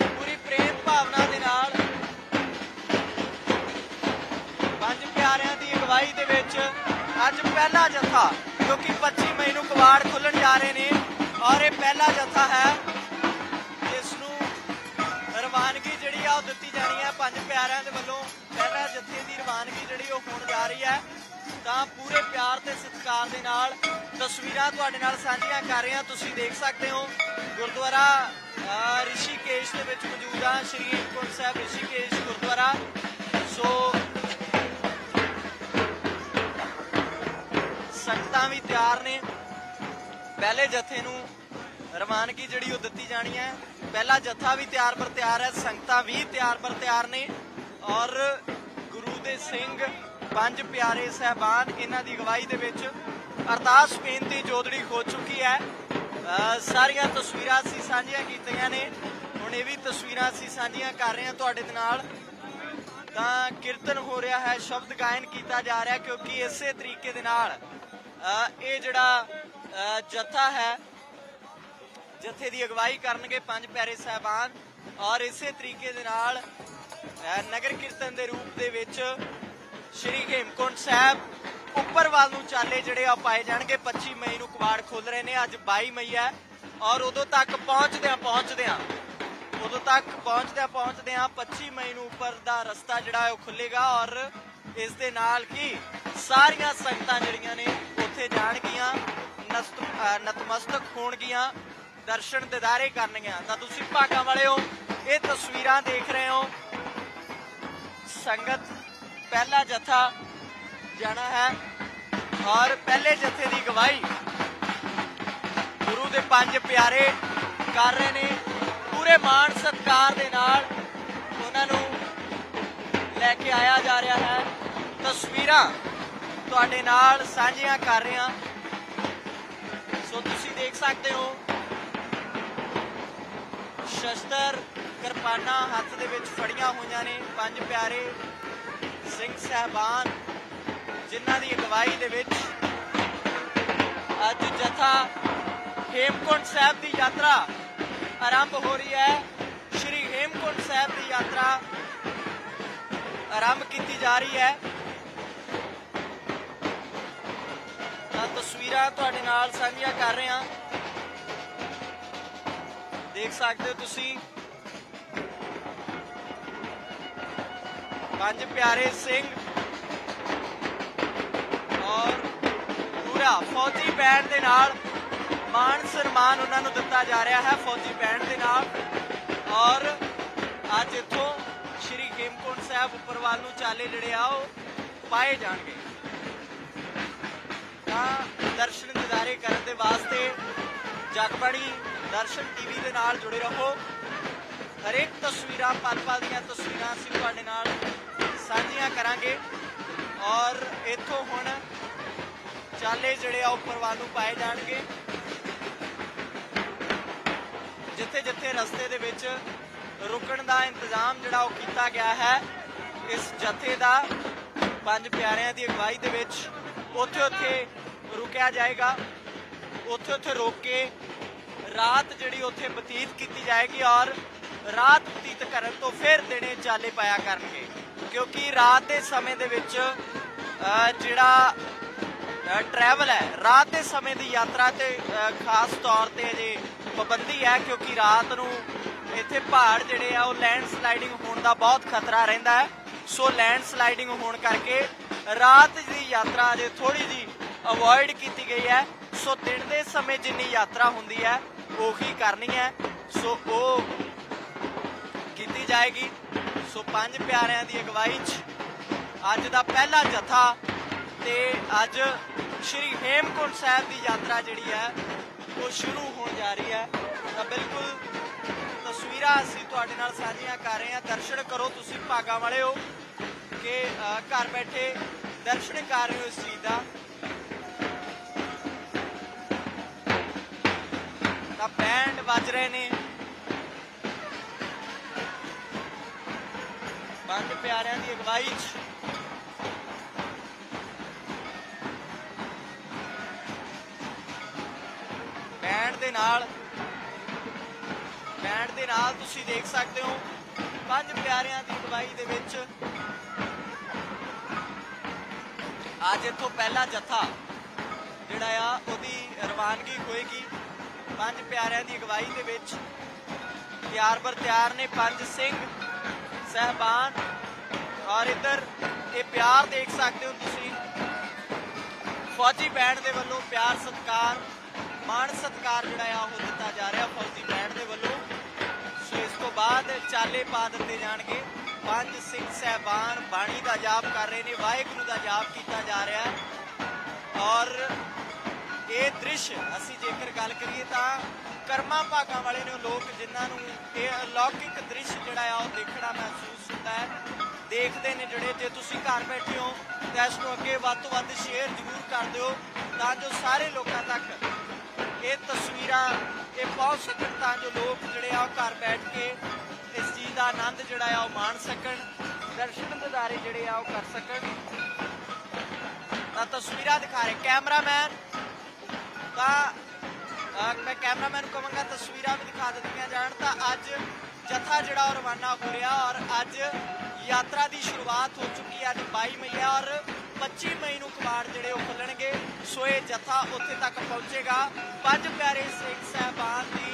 ਪੂਰੀ ਪ੍ਰੇਮ ਭਾਵਨਾ ਪਹਿਲਾ ਜਥਾ ਕਿਉਂਕਿ ਕਿ 25 ਮਈ ਨੂੰ ਕਵਾੜ ਖੁੱਲਣ ਜਾ ਰਹੇ ਨੇ, ਔਰ ਇਹ ਪਹਿਲਾ ਜਥਾ ਹੈ। ਜਿਸ ਨੂੰ ਰਵਾਨਗੀ ਜਿਹੜੀ ਆ ਉਹ ਦਿੱਤੀ ਜਾਣੀ ਹੈ ਪੰਜ ਪਿਆਰਿਆਂ ਦੇ ਵੱਲੋਂ। ਪਹਿਲਾ ਜਥੇ ਦੀ ਰਵਾਨਗੀ ਜਿਹੜੀ ਉਹ ਹੋਣ ਜਾ ਰਹੀ ਹੈ। ਤਾਂ ਪੂਰੇ ਪਿਆਰ ਤੇ ਸਤਿਕਾਰ ਦੇ ਨਾਲ ਤਸਵੀਰਾਂ ਤੁਹਾਡੇ ਨਾਲ ਸਾਂਝੀਆਂ ਕਰ ਰਹੇ ਹਾਂ। ਤੁਸੀਂ ਦੇਖ ਸਕਦੇ ਹੋ, ਗੁਰਦੁਆਰਾ ਰਿਸ਼ੀਕੇਸ਼ ਦੇ ਵਿੱਚ ਮੌਜੂਦ ਆ। ਸ਼੍ਰੀ ਹੇਮਕੁੰਟ ਸਾਹਿਬ ਰਿਸ਼ੀਕੇਸ਼ ਗੁਰਦੁਆਰਾ। ਸੋ ਸੰਗਤਾਂ ਵੀ ਤਿਆਰ ਨੇ। ਪਹਿਲੇ ਜਥੇ ਨੂੰ ਰਵਾਨਗੀ ਜਿਹੜੀ ਉਹ ਦਿੱਤੀ ਜਾਣੀ ਹੈ। ਪਹਿਲਾ ਜਥਾ ਵੀ ਤਿਆਰ ਬਰ ਤਿਆਰ ਹੈ, ਸੰਗਤਾਂ ਵੀ ਤਿਆਰ ਬਰ ਤਿਆਰ ਨੇ। ਔਰ ਗੁਰੂ ਦੇ ਸਿੰਘ, ਪੰਜ ਪਿਆਰੇ ਸਹਿਬਾਨ ਇਹਨਾਂ ਦੀ ਅਗਵਾਈ ਦੇ ਵਿੱਚ ਅਰਦਾਸ ਬੇਨਤੀ ਜੋਦੜੀ ਹੋ ਚੁੱਕੀ ਹੈ। ਅਹ ਸਾਰੀਆਂ ਤਸਵੀਰਾਂ ਅਸੀਂ ਸਾਂਝੀਆਂ ਕੀਤੀਆਂ ਨੇ। ਹੁਣ ਇਹ ਵੀ ਤਸਵੀਰਾਂ ਅਸੀਂ ਸਾਂਝੀਆਂ ਕਰ ਰਹੇ ਹਾਂ ਤੁਹਾਡੇ ਨਾਲ। ਤਾਂ ਕੀਰਤਨ ਹੋ ਰਿਹਾ ਹੈ, ਸ਼ਬਦ ਗਾਇਨ ਕੀਤਾ ਜਾ ਰਿਹਾ ਕਿਉਂਕਿ ਇਸੇ ਤਰੀਕੇ ਦੇ ਨਾਲ ਇਹ ਜਿਹੜਾ ਅ, ਜਥਾ ਹੈ ਜਥੇ ਦੀ ਅਗਵਾਈ ਕਰਨਗੇ ਪੰਜ ਪਿਆਰੇ ਸਹਿਬਾਨ ਔਰ ਇਸੇ ਤਰੀਕੇ ਦੇ ਨਾਲ ਨਗਰ ਕੀਰਤਨ ਦੇ ਰੂਪ ਦੇ ਵਿੱਚ ਸ਼੍ਰੀ ਹੇਮਕੁੰਟ ਸਾਹਿਬ ਉੱਪਰ ਵੱਲ ਨੂੰ ਚਾਲੇ ਜਿਹੜੇ ਆ ਪਾਏ ਜਾਣਗੇ। 25 ਮਈ ਨੂੰ ਕਵਾੜ ਖੁੱਲ ਰਹੇ ਨੇ ਅੱਜ 22 ਮਈ ਹੈ ਔਰ ਉਦੋਂ ਤੱਕ ਪਹੁੰਚਦਿਆਂ ਪਹੁੰਚਦਿਆਂ ਉਦੋਂ ਤੱਕ ਪਹੁੰਚਦਿਆਂ ਪਹੁੰਚਦਿਆਂ 25 ਮਈ ਨੂੰ ਉੱਪਰ ਦਾ ਰਸਤਾ ਜਿਹੜਾ ਹੈ ਉਹ ਖੁੱਲੇਗਾ ਔਰ ਇਸ ਦੇ ਨਾਲ ਕੀ ਸਾਰੀਆਂ ਸੰਗਤਾਂ ਜਿਹੜੀਆਂ ਨੇ ਉੱਥੇ ਜਾਣਗੀਆਂ, ਨਸਤ ਨਤਮਸਤਕ ਹੋਣਗੀਆਂ, ਦਰਸ਼ਨ ਦਿਦਾਰੇ ਕਰਨਗੀਆਂ। ਤਾਂ ਤੁਸੀਂ ਭਾਗਾਂ ਹੋ, ਇਹ ਤਸਵੀਰਾਂ ਦੇਖ ਰਹੇ ਹੋ। ਸੰਗਤ ਪਹਿਲਾ ਜਥਾ ਜਾਣਾ ਹੈ, ਔਰ ਪਹਿਲੇ ਜਥੇ ਦੀ ਗਵਾਹੀ ਗੁਰੂ ਦੇ ਪੰਜ ਪਿਆਰੇ ਕਰ ਰਹੇ ਨੇ। ਪੂਰੇ ਮਾਣ ਸਤਿਕਾਰ ਦੇ ਨਾਲ ਉਹਨਾਂ ਨੂੰ ਲੈ ਕੇ ਆਇਆ ਜਾ ਰਿਹਾ ਹੈ। ਤਸਵੀਰਾਂ ਤੁਹਾਡੇ ਨਾਲ ਸਾਂਝੀਆਂ ਕਰ ਰਹੇ ਹਾਂ। ਸੋ ਤੁਸੀਂ ਦੇਖ ਸਕਦੇ ਹੋ, ਸ਼ਸਤਰ ਕਿਰਪਾਨਾਂ ਹੱਥ ਦੇ ਵਿੱਚ ਫੜੀਆਂ ਹੋਈਆਂ ਨੇ। ਪੰਜ ਪਿਆਰੇ ਸਿੰਘ ਸਹਿਬਾਨ, ਜਿਨ੍ਹਾਂ ਦੀ ਅਗਵਾਈ ਦੇ ਵਿੱਚ ਅੱਜ ਜਥਾ ਹੇਮਕੁੰਟ ਸਾਹਿਬ ਦੀ ਯਾਤਰਾ ਆਰੰਭ ਹੋ ਰਹੀ ਹੈ। ਸ਼੍ਰੀ ਹੇਮਕੁੰਟ ਸਾਹਿਬ ਦੀ ਯਾਤਰਾ ਆਰੰਭ ਕੀਤੀ ਜਾ ਰਹੀ ਹੈ। ਤਸਵੀਰਾਂ ਤੁਹਾਡੇ ਨਾਲ ਸਾਂਝੀਆਂ ਕਰ ਰਹੇ ਹਾਂ। ਦੇਖ ਸਕਦੇ ਹੋ ਤੁਸੀਂ। ਪੰਜ ਪਿਆਰੇ ਸਿੰਘ ਔਰ ਪੂਰਾ ਫੌਜੀ ਬੈਂਡ ਦੇ ਨਾਲ ਮਾਣ ਸਨਮਾਨ ਉਹਨਾਂ ਨੂੰ ਦਿੱਤਾ ਜਾ ਰਿਹਾ ਹੈ, ਫੌਜੀ ਬੈਂਡ ਦੇ ਨਾਲ। ਔਰ ਅੱਜ ਇੱਥੋਂ ਸ਼੍ਰੀ ਹੇਮਕੁੰਟ ਸਾਹਿਬ ਉੱਪਰਵਾਲ ਨੂੰ ਚਾਲੇ ਜਿਹੜੇ ਆ ਉਹ ਪਾਏ ਜਾਣਗੇ। ਤਾਂ ਦਰਸ਼ਨ ਦਿਦਾਰੇ ਕਰਨ ਦੇ ਵਾਸਤੇ ਜਗਬਾਣੀ ਦਰਸ਼ਨ ਟੀਵੀ ਦੇ ਨਾਲ ਜੁੜੇ ਰਹੋ। ਹਰੇਕ ਤਸਵੀਰਾਂ ਪਲ ਪਲ ਦੀਆਂ ਤਸਵੀਰਾਂ ਅਸੀਂ ਤੁਹਾਡੇ ਨਾਲ ਸਾਂਝੀਆਂ ਕਰਾਂਗੇ। ਔਰ ਇੱਥੋਂ ਹੁਣ ਚਾਲੇ ਜਿਹੜੇ ਆ ਉੱਪਰ ਵੱਲ ਨੂੰ ਪਾਏ ਜਾਣਗੇ। ਜਿੱਥੇ ਜਿੱਥੇ ਰਸਤੇ ਦੇ ਵਿੱਚ ਰੁਕਣ ਦਾ ਇੰਤਜ਼ਾਮ ਜਿਹੜਾ ਉਹ ਕੀਤਾ ਗਿਆ ਹੈ, ਇਸ ਜਥੇ ਦਾ, ਪੰਜ ਪਿਆਰਿਆਂ ਦੀ ਅਗਵਾਈ ਦੇ ਵਿੱਚ ਉੱਥੇ ਉੱਥੇ ਰੁਕਿਆ ਜਾਏਗਾ, ਉੱਥੇ ਉੱਥੇ ਰੋਕ ਕੇ ਰਾਤ ਜਿਹੜੀ ਉੱਥੇ ਬਤੀਤ ਕੀਤੀ ਜਾਏਗੀ ਔਰ ਰਾਤ ਬਤੀਤ ਕਰਨ ਤੋਂ ਫਿਰ ਦਿਨੇ ਚਾਲੇ ਪਾਇਆ ਕਰਨਗੇ। ਕਿਉਂਕਿ ਰਾਤ ਦੇ ਸਮੇਂ ਦੇ ਵਿੱਚ ਜਿਹੜਾ ਟਰੈਵਲ ਹੈ, ਰਾਤ ਦੇ ਸਮੇਂ ਦੀ ਯਾਤਰਾ ਤੇ ਖਾਸ ਤੌਰ ਤੇ ਅਜੇ ਪਾਬੰਦੀ ਹੈ ਕਿਉਂਕਿ ਰਾਤ ਨੂੰ ਇੱਥੇ ਪਹਾੜ ਜਿਹੜੇ ਆ ਉਹ ਲੈਂਡ ਸਲਾਈਡਿੰਗ ਹੋਣ ਦਾ ਬਹੁਤ ਖਤਰਾ ਰਹਿੰਦਾ ਹੈ। ਸੋ ਲੈਂਡ ਸਲਾਈਡਿੰਗ ਹੋਣ ਕਰਕੇ ਰਾਤ ਦੀ ਯਾਤਰਾ ਅਜੇ ਥੋੜੀ ਜੀ ਅਵੋਇਡ ਕੀਤੀ ਗਈ ਹੈ। ਸੋ ਦਿਨ ਦੇ ਸਮੇਂ ਜਿੰਨੀ ਯਾਤਰਾ ਹੁੰਦੀ ਹੈ, ਉਹੀ ਕਰਨੀ ਹੈ। ਸੋ ਉਹ ਕੀਤੀ ਜਾਏਗੀ। ਸੋ ਪੰਜ ਪਿਆਰਿਆਂ ਦੀ ਅਗਵਾਈ 'ਚ ਅੱਜ ਦਾ ਪਹਿਲਾ ਜਥਾ ਤੇ ਅੱਜ ਸ਼੍ਰੀ ਹੇਮਕੁੰਟ ਸਾਹਿਬ ਦੀ ਯਾਤਰਾ ਜਿਹੜੀ ਹੈ, ਉਹ ਸ਼ੁਰੂ ਹੋਣ ਜਾ ਰਹੀ ਹੈ। ਤਾਂ ਬਿਲਕੁਲ ਤਸਵੀਰਾਂ ਅਸੀਂ ਤੁਹਾਡੇ ਨਾਲ ਸਾਂਝੀਆਂ ਕਰ ਰਹੇ ਹਾਂ। ਦਰਸ਼ਨ ਕਰੋ ਤੁਸੀਂ ਭਾਗਾਂ ਵਾਲੇ ਹੋ ਕਿ ਘਰ ਬੈਠੇ ਦਰਸ਼ਨ ਕਰ ਰਹੇ ਹੋ ਇਸ ਚੀਜ਼ ਦਾ। ਪਿਆਰਿਆਂ ਦੀ ਅਗਵਾਈ। 'ਚ ਬੈਂਡ ਦੇ ਨਾਲ, ਬੈਂਡ ਦੇ ਨਾਲ ਤੁਸੀਂ ਦੇਖ ਸਕਦੇ ਹੋ ਪੰਜ ਪਿਆਰਿਆਂ ਦੀ ਅਗਵਾਈ ਦੇ ਵਿੱਚ। ਅੱਜ ਇੱਥੋਂ ਪਹਿਲਾ ਜਥਾ ਜਿਹੜਾ ਆ, ਉਹਦੀ ਰਵਾਨਗੀ ਹੋਏਗੀ ਪੰਜ ਪਿਆਰਿਆਂ ਦੀ ਅਗਵਾਈ ਦੇ ਵਿੱਚ। ਤਿਆਰ ਬਰ ਤਿਆਰ ਨੇ ਪੰਜ ਸਿੰਘ, ਸਹਿਬਾਨ ਔਰ ਇੱਧਰ ਇਹ ਪਿਆਰ ਦੇਖ ਸਕਦੇ ਹੋ ਤੁਸੀਂ। ਫੌਜੀ ਬੈਂਡ ਦੇ ਵੱਲੋਂ ਪਿਆਰ, ਸਤਿਕਾਰ, ਮਾਣ, ਸਤਿਕਾਰ ਜਿਹੜਾ ਆ ਉਹ ਦਿੱਤਾ ਜਾ ਰਿਹਾ ਫੌਜੀ ਬੈਂਡ ਦੇ ਵੱਲੋਂ। ਸੋ ਇਸ ਤੋਂ ਬਾਅਦ ਚਾਲੇ ਪਾ ਦਿੱਤੇ ਜਾਣਗੇ। ਪੰਜ ਸਿੰਘ ਸਹਿਬਾਨ ਬਾਣੀ ਦਾ ਜਾਪ ਕਰ ਰਹੇ ਨੇ, ਵਾਹਿਗੁਰੂ ਦਾ ਜਾਪ ਕੀਤਾ ਜਾ ਰਿਹਾ। ਔਰ ਇਹ ਦ੍ਰਿਸ਼ ਅਸੀਂ ਜੇਕਰ ਗੱਲ ਕਰੀਏ ਤਾਂ ਕਰਮਾ ਭਾਗਾਂ ਵਾਲੇ ਨੇ ਉਹ ਲੋਕ ਜਿਨ੍ਹਾਂ ਨੂੰ ਇਹ ਅਲੌਕਿਕ ਦ੍ਰਿਸ਼ ਜਿਹੜਾ ਆ ਉਹ ਦੇਖਣਾ ਮਹਿਸੂਸ ਹੁੰਦਾ ਹੈ। ਦੇਖਦੇ ਨੇ ਜਿਹੜੇ ਜੇ ਤੁਸੀਂ ਘਰ ਬੈਠੇ ਹੋ ਤਾਂ ਇਸ ਨੂੰ ਅੱਗੇ ਵੱਧ ਤੋਂ ਵੱਧ ਸ਼ੇਅਰ ਜ਼ਰੂਰ ਕਰ ਦਿਓ ਤਾਂ ਜੋ ਸਾਰੇ ਲੋਕਾਂ ਤੱਕ ਇਹ ਤਸਵੀਰਾਂ, ਇਹ ਪਹੁੰਚ ਸਕਣ ਤਾਂ ਜੋ ਲੋਕ ਜਿਹੜੇ ਆ ਉਹ ਘਰ ਬੈਠ ਕੇ ਇਸ ਚੀਜ਼ ਦਾ ਆਨੰਦ ਜਿਹੜਾ ਆ ਉਹ ਮਾਣ ਸਕਣ, ਦਰਸ਼ਨ ਦਿਦਾਰੇ ਜਿਹੜੇ ਆ ਉਹ ਕਰ ਸਕਣ। ਤਾਂ ਤਸਵੀਰਾਂ ਦਿਖਾ ਰਹੇ ਕੈਮਰਾਮੈਨ। ਤਾਂ ਮੈਂ ਕੈਮਰਾਮੈਨ ਨੂੰ ਕਹਾਂਗਾ ਤਸਵੀਰਾਂ ਵੀ ਦਿਖਾ ਦਿੱਤੀਆਂ ਜਾਣ ਤਾਂ ਅੱਜ ਜਥਾ ਜਿਹੜਾ ਉਹ ਰਵਾਨਾ ਹੋ ਰਿਹਾ ਔਰ ਅੱਜ ਯਾਤਰਾ ਦੀ ਸ਼ੁਰੂਆਤ ਹੋ ਚੁੱਕੀ ਹੈ ਅੱਜ 22 ਮਈ ਹੈ ਔਰ 25 ਮਈ ਨੂੰ ਕਬਾੜ ਜਿਹੜੇ ਉਹ ਖੁੱਲਣਗੇ। ਸੋ ਇਹ ਜਥਾ ਉੱਥੇ ਤੱਕ ਪਹੁੰਚੇਗਾ। ਪੰਜ ਪਿਆਰੇ ਸਿੰਘ ਸਹਿਬਾਨ ਦੀ